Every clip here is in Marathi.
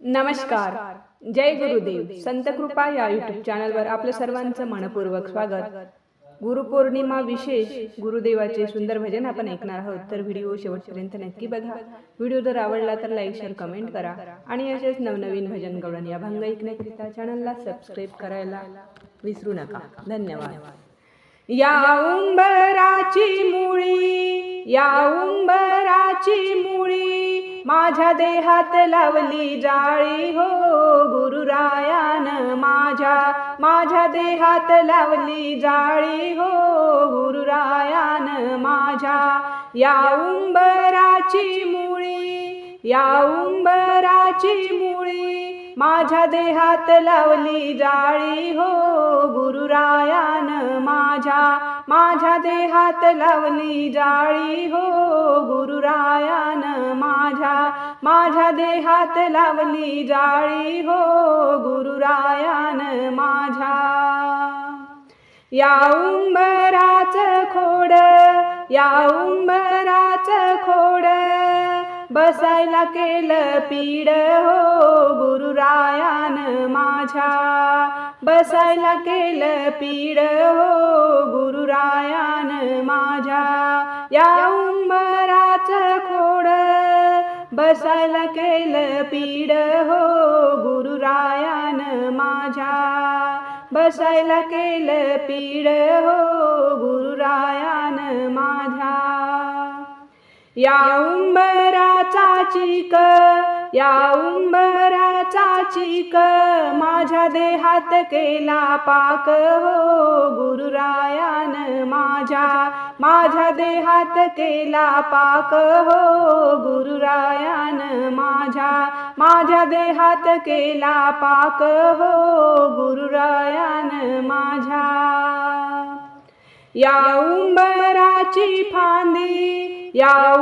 नमस्कार. जय गुरुदेव. संत कृपा या युट्यूब चॅनलवर आपलं सर्वांचं मनपूर्वक स्वागत. गुरुपौर्णिमा विशेष गुरुदेवाचे सुंदर भजन आपण ऐकणार आहोत. तर व्हिडिओ शेवटपर्यंत नक्की बघा. व्हिडिओ जर आवडला तर लाईक शेअर कमेंट करा. आणि असेच नवनवीन भजन गवळण या भंग ऐकण्याकरिता चॅनलला सबस्क्राईब करायला विसरू नका. धन्यवाद. या उंबराची मुळी या उंबराची मुळी माझ्या देहात लावली जाळी हो गुरुरायान माझ्या माझ्या देहात लावली जाळी हो गुरुरायान माझ्या. या उंबराची मुळी या उंबराची मुळी माझ्या देहात लावली जाळी हो गुरुराया माझ्या माझ्या देहात लावली जाळी हो गुरुरायान माझ्या माझ्या देहात लावली जाळी हो गुरुरायान माझ्या. या उंबराच खोड या उंबराच खोड बसायला केलं पीड हो गुरुरायान माझ्या. बसायला केलं पीड. हो गुरुरायान माझ्या. या उंबराच खोड. बसायला केलं पीड. हो गुरुरायान माझ्या. बसायला केलं पीड. हो गुरुरायान माझ्या. या उंबराचा चिक या उंबराचा चिक माझ्या देहात केला पाक हो गुरुरायान माझ्या. माझ्या देहात केला पाक हो गुरुरायान माझ्या. माझ्या देहात केला पाक हो गुरुरायान माझ्या. या उंबराची फांदी या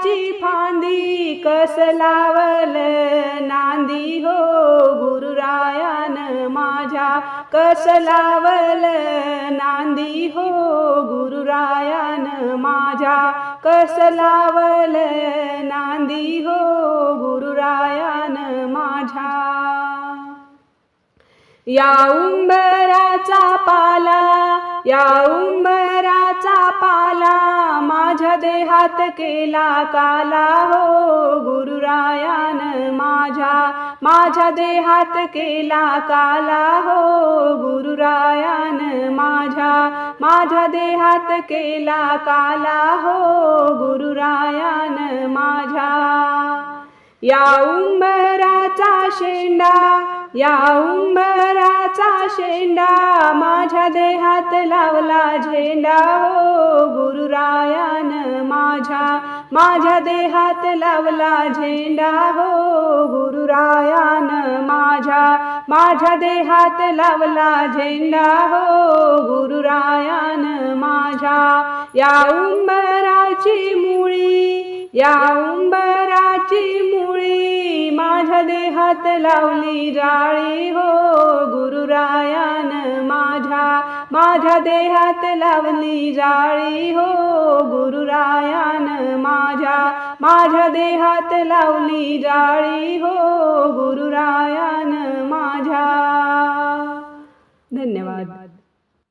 उंबराची फांदी कस लावल नांदी हो गुरुरायान माझ्या. कस लावल नांदी हो गुरुरायान माझ्या. कस लावल नांदी हो गुरुरायान माझ्या. या उंबराचा पाला या उंबराचा पाला माझ्या देहात केला काला हो गुरुरायान माझ्या. माझ्या देहात केला काला हो गुरुरायान माझ्या. माझ्या देहात केला काला हो गुरुरायान माझ्या. या उंबराचा शेंडा या उंबराचा शेंडा माझ्या देहात लावला झेंडा. माझ्या देहात लावला झेंडा हो गुरुरायान माझ्या. माझ्या देहात लावला झेंडा हो गुरुरायान माझ्या. या उंबराची मुळी या उंबराची मुळी हात लावली जाळी हो गुरुरायान माझ्या. माझ्या देहात लावली जाळी हो गुरुरायान माझ्या. माझ्या देहात लावली जाळी हो गुरुरायान माझ्या. धन्यवाद.